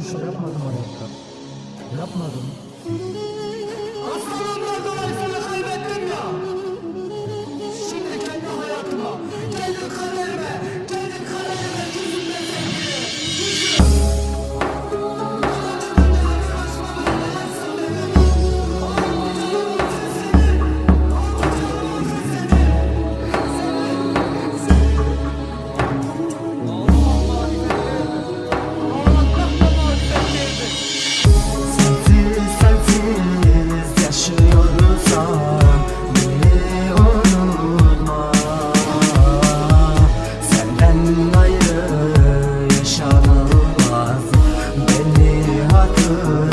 şey yapmadım hayatta. Yapmadım. Aslanımla could